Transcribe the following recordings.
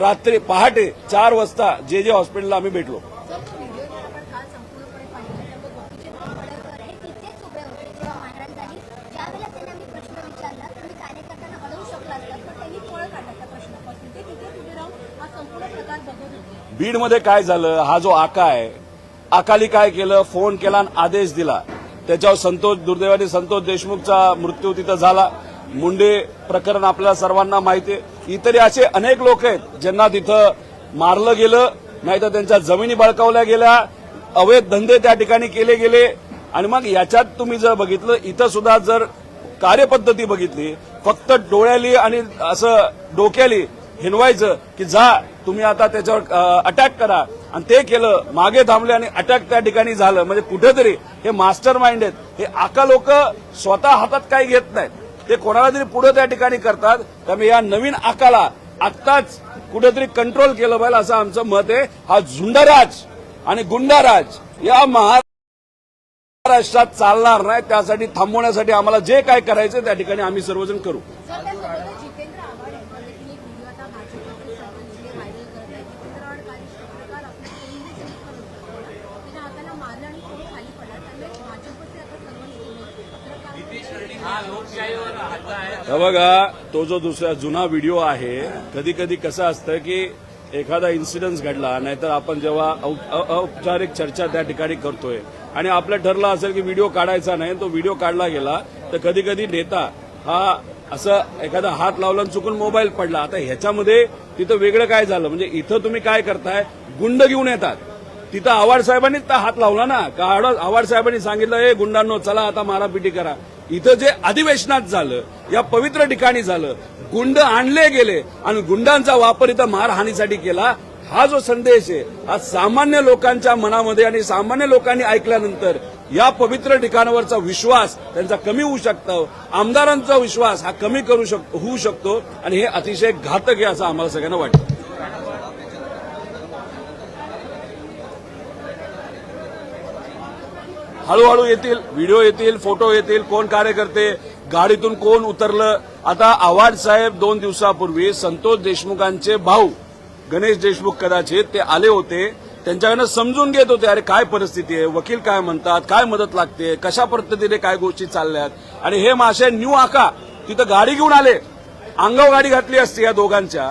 रात्री पहाटे चार वाजता जे जे हॉस्पिटलला आम्ही भेटलो. बीडमध्ये काय झालं? हा जो आका आहे आकाली काय केलं? फोन केला आणि आदेश दिला. त्याच्यावर संतोष दुर्दैवाने संतोष देशमुखचा मृत्यू तिथं झाला. मुंडे प्रकरण आपल्याला सर्वांना माहिती आहे. इतरही असे अनेक लोक आहेत ज्यांना तिथं मारलं गेलं नाहीतर त्यांच्या जमिनी बळकावल्या गेल्या अवैध धंदे त्या ठिकाणी केले गेले. आणि मग याच्यात तुम्ही जर बघितलं इथं सुद्धा जर कार्यपद्धती बघितली फक्त डोळ्याली आणि असं डोक्याली हिनवायचं की जा तुम्ही आता त्याच्यावर अटॅक करा. आणि ते केलं मागे थांबले आणि अटॅक त्या ठिकाणी झालं. म्हणजे कुठेतरी हे मास्टर माइंड आहेत. हे आका लोक स्वतः हातात काही घेत नाहीत. ते कोणाला तरी पुढे त्या ठिकाणी करतात. त्यामुळे या नवीन आकाला आत्ताच कुठेतरी कंट्रोल केलं पाहिजे असं आमचं मत आहे. हा झुंडराज आणि गुंडाराज या महाराष्ट्रात चालणार नाही. त्यासाठी थांबवण्यासाठी आम्हाला जे काय करायचं त्या ठिकाणी आम्ही सर्वजण करू जर त्यासोबतच जितेंद्र आव्हाड यांचा देखील एक व्हिडिओ आता भाजपचे सर्व नेते व्हायरल करत आहेत जितेंद्र आव्हाड काल पत्रकार आपल्या ट्रेनने चेक करत होता त्याच्या हाताला मारलं आणि तो खाली पडला त्यामुळे भाजपचे आता सर्व नेते पत्रकार हे बघा तो जो दुसरा जुना व्हिडिओ आहे कधी कधी कसं असतं की एखादा इन्सिडन्स घडला नाहीतर आपण जेव्हा औ- औपचारिक चर्चा त्या ठिकाणी करतोय. आणि आपलं ठरलं असेल की व्हिडिओ काढायचा नाही तो व्हिडिओ काढला गेला तर कधी कधी नेता हा असं एखादा हात लावला चुकून मोबाईल पडला. आता ह्याच्यामध्ये तिथं वेगळं काय झालं? म्हणजे इथं तुम्ही काय करताय? गुंड घेऊन येतात. तिथं आव्हाड साहेबांनीच हात लावला ना. का आड- आव्हाड साहेबांनी सांगितलं हे गुंडांनो चला आता मारापिटी करा. इथं जे अधिवेशनात झालं या पवित्र ठिकाणी झालं गुंड आणले गेले आणि गुंडांचा वापर इथं मारहाणीसाठी केला हा जो संदेश आहे हा सामान्य लोकांच्या मनामध्ये आणि सामान्य लोकांनी ऐकल्यानंतर या पवित्र ठिकाणावरचा विश्वास त्यांचा कमी होऊ शकतो आमदारांचा विश्वास हा कमी करू शक होऊ शकतो आणि हे अतिशय घातक आहे असं आम्हाला सगळ्यांना वाटतं. हळूहळू येतील व्हिडिओ येतील फोटो येतील कोण कार्यकर्ते गाडीतून कोण उतरलं. आता आव्हाड साहेब दोन दिवसापूर्वी संतोष देशमुखांचे भाऊ गणेश देशमुख कदाचित ते आले होते. त्यांच्याकडनं समजून घेत होते अरे काय परिस्थिती आहे? वकील काय म्हणतात? काय मदत लागते? कशा पद्धतीने काय गोष्टी चालल्यात? आणि हे मासे न्यू आका तिथं गाडी घेऊन आले. अंगावर गाडी घातली असते या दोघांच्या.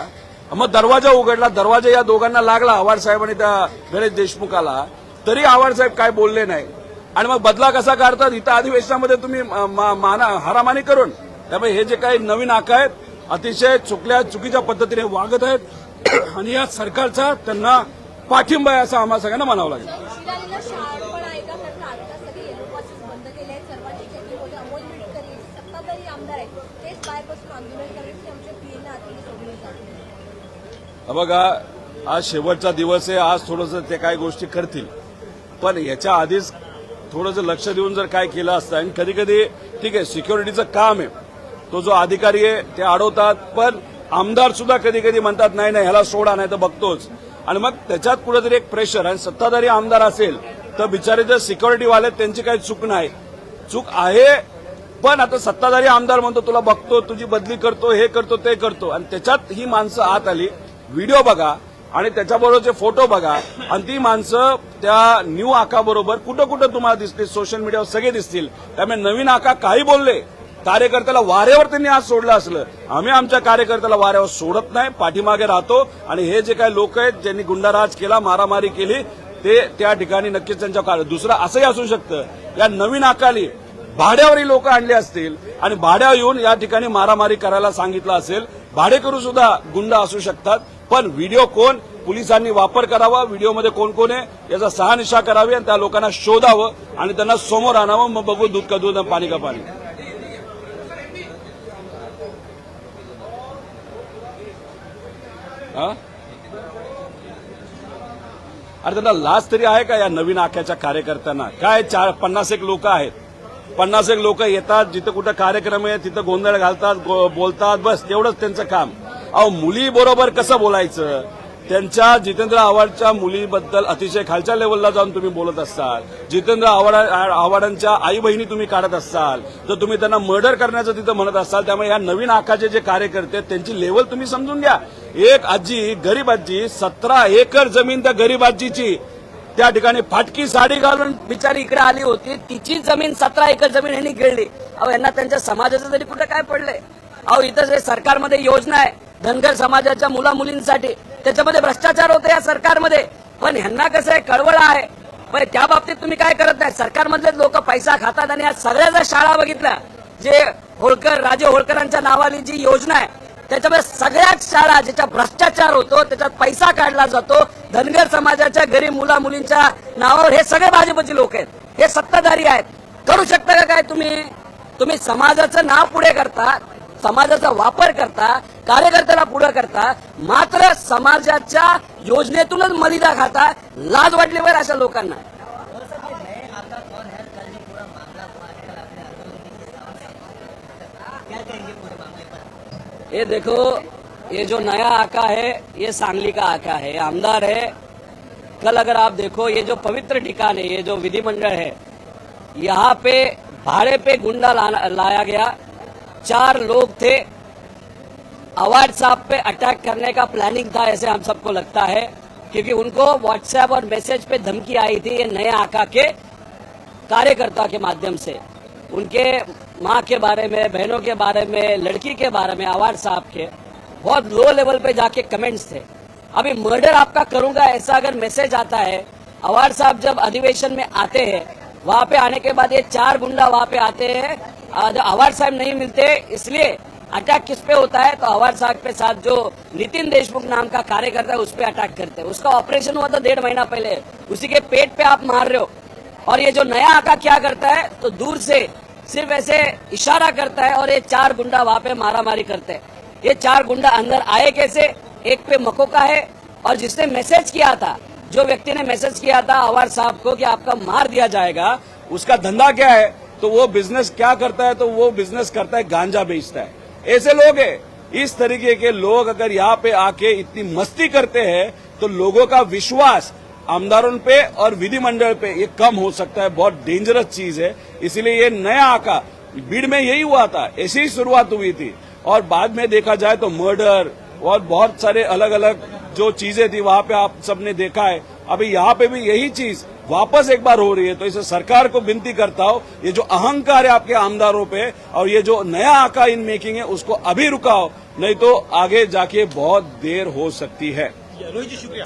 मग दरवाजा उघडला. दरवाजा या दोघांना लागला आव्हाड साहेब आणि त्या गणेश देशमुखाला. तरी आव्हाड साहेब काय बोलले नाही. आणि मग बदला कसा काढतात? इथं अधिवेशनामध्ये तुम्ही माना हारामानी करून. त्यामुळे हे जे काही नवीन आका आहेत अतिशय चुकल्या चुकीच्या पद्धतीने वागत आहेत. आणि या सरकारचा त्यांना पाठिंबा आहे असं आम्हाला सगळ्यांना म्हणावं लागेल. बघा आज शेवटचा दिवस आहे. आज थोडंसं ते काय गोष्टी करतील. पण याच्या आधीच थोडंसं लक्ष देऊन जर काय केलं असतं आणि कधी कधी ठीक आहे सिक्युरिटीचं काम आहे. तो जो अधिकारी आहे ते अडवतात पण आमदार सुद्धा कधी कधी म्हणतात नाही नाही ह्याला सोडा नाही तर बघतोच. आणि मग त्याच्यात कुठेतरी एक प्रेशर आणि सत्ताधारी आमदार असेल तर बिचारे जर सिक्युरिटीवाले आहेत, त्यांची काही चूक नाही. चूक आहे पण आता सत्ताधारी आमदार म्हणतो तुला बघतो तुझी बदली करतो हे करतो ते करतो. आणि त्याच्यात ही माणसं आत आली. व्हिडिओ बघा आणि त्याच्याबरोबरचे फोटो बघा आणि ती माणसं त्या न्यू आकाबरोबर कुठं कुठं तुम्हाला दिसतील सोशल मीडियावर सगळे दिसतील. त्यामुळे नवीन आका काही बोलले कार्यकर्त्याला वाऱ्यावर त्यांनी आज सोडलं असलं. आम्ही आमच्या कार्यकर्त्याला वाऱ्यावर सोडत नाही पाठीमागे राहतो. आणि हे जे काही लोक आहेत ज्यांनी गुंडाराज केला मारामारी केली ते त्या ठिकाणी नक्कीच त्यांच्या काळ दुसरं असंही असू शकतं या नवीन आकाली भाड्यावरही लोक आणले असतील आणि भाड्यावर येऊन या ठिकाणी मारामारी करायला सांगितलं असेल भाडेकरू सुद्धा गुंड असू शकतात. पण व्हिडिओ कोण? पोलिसांनी वापर करावा. व्हिडिओमध्ये कोण कोण आहे? याचा सहानिशा करावी आणि त्या लोकांना शोधावं आणि त्यांना समोर आणावं. मग बघू दूध का दूध पाणी का पाणी. हा? अरे त्यांना लाज तरी आहे का या नवीन आख्याच्या कार्यकर्त्यांना? काय चार पन्नास एक लोक आहेत? पन्नास एक लोक येतात जिथं कुठं कार्यक्रम आहे तिथं गोंधळ घालतात गो- बोलतात बस तेवढंच त्यांचं काम. अहो मुली बरोबर कसं बोलायचं? त्यांच्या जितेंद्र आव्हाडच्या मुलीबद्दल अतिशय खालच्या लेवलला जाऊन तुम्ही बोलत असाल जितेंद्र आव्हाड आव्हाडांच्या आई बहिणी तुम्ही काढत असाल तर तुम्ही त्यांना मर्डर करण्याचं तिथं म्हणत असाल त्यामुळे या नवीन आकाचे जे कार्यकर्ते आहेत, त्यांची लेवल तुम्ही समजून घ्या. एक आजी गरीब आजी सतरा एकर जमीन त्या गरीब आजीची. त्या ठिकाणी फाटकी साडी घालून बिचारी इकडे आली होती. तिची जमीन सतरा एकर जमीन यांनी गिळली अहो यांना त्यांच्या समाजाचं तरी कुठं काय पडलंय? अहो इथं जे सरकारमध्ये योजना आहे धनगर समाजाच्या मुला मुलींसाठी त्याच्यामध्ये भ्रष्टाचार होतो या सरकारमध्ये. पण ह्यांना कसं आहे कळवळ आहे. पण त्या बाबतीत तुम्ही काय करत नाही? सरकारमधले लोक पैसा खातात आणि या सगळ्या ज्या शाळा बघितल्या जे होळकर राजे होळकरांच्या नावाने जी योजना आहे त्याच्यामुळे सगळ्याच शाळा ज्याच्या भ्रष्टाचार होतो त्याच्यात पैसा काढला जातो. धनगर समाजाच्या गरीब मुला मुलींच्या नावावर हे सगळे भाजपचे लोक आहेत. हे सत्ताधारी आहेत. करू शकता का काय तुम्ही? तुम्ही समाजाचं नाव पुढे करता समाजाचा वापर करता कार्यकर्त्याला पुढे करता मात्र समाजाच्या योजनेतूनच मलिदा खाता लाज वाटली बरं अशा लोकांना. ये देखो, ये जो नया आका है, ये सांगली का आका है आमदार है। कल अगर आप देखो, ये जो पवित्र ठिकान है, ये जो विधिमंडल है, यहाँ पे भाड़े पे गुंडा लाया गया। चार लोग थे। अवार्ड साहब पे अटैक करने का प्लानिंग था, ऐसे हम सबको लगता है। क्योंकि उनको व्हाट्सएप और मैसेज पे धमकी आई थी, ये नए आका के कार्यकर्ता के माध्यम से। उनके माँ के बारे में, बहनों के बारे में, लड़की के बारे में अवार्ड साहब के, बहुत लो लेवल पे जाके कमेंट्स थे। अभी मर्डर आपका करूँगा, ऐसा अगर मैसेज आता है अवार्ड साहब जब अधिवेशन में आते हैं, वहाँ पे आने के बाद ये चार गुंडा वहाँ पे आते हैं अवार्ड साहब नहीं मिलते, इसलिए अटैक किस पे होता है तो अवार्ड साहब के साथ जो नितिन देशमुख नाम का कार्यकर्ता है, उस पे अटैक करते हैं। उसका ऑपरेशन हुआ था डेढ़ महीना पहले। उसी के पेट पे आप मार रहे हो। और ये जो नया आका क्या करता है तो दूर से सिर्फ़ ऐसे इशारा करता है और ये चार गुंडा वहाँ पे मारा मारी करते हैं। ये चार गुंडा अंदर आए कैसे? एक पे मकोका है और जिसने मैसेज किया था, जो व्यक्ति ने मैसेज किया था अवार साहब को कि आपका मार दिया जाएगा, उसका धंधा क्या है? तो वो बिज़नेस क्या करता है? तो वो बिज़नेस करता है, गांजा बेचता है। ऐसे लोग है। इस तरीके के लोग अगर यहाँ पे आके इतनी मस्ती करते हैं तो लोगों का विश्वास आमदारों पे और विधिमंडल पे ये कम हो सकता है, बहुत डेंजरस चीज़ है। इसीलिए ये नया आका। भीड़ में यही हुआ था, ऐसी ही शुरुआत हुई थी। और बाद में देखा जाए तो मर्डर और बहुत सारे अलग अलग जो चीज़ें थी, वहाँ पे आप सबने देखा है। अभी यहाँ पे भी यही चीज़ वापस एक बार हो रही है तो इसे सरकार को विनती करता हो, ये जो अहंकार है आपके आमदारों पे, और ये जो नया आका इन मेकिंग है, उसको अभी रुकाओ, नहीं तो आगे जाके बहुत देर हो सकती है। रोहित जी, शुक्रिया।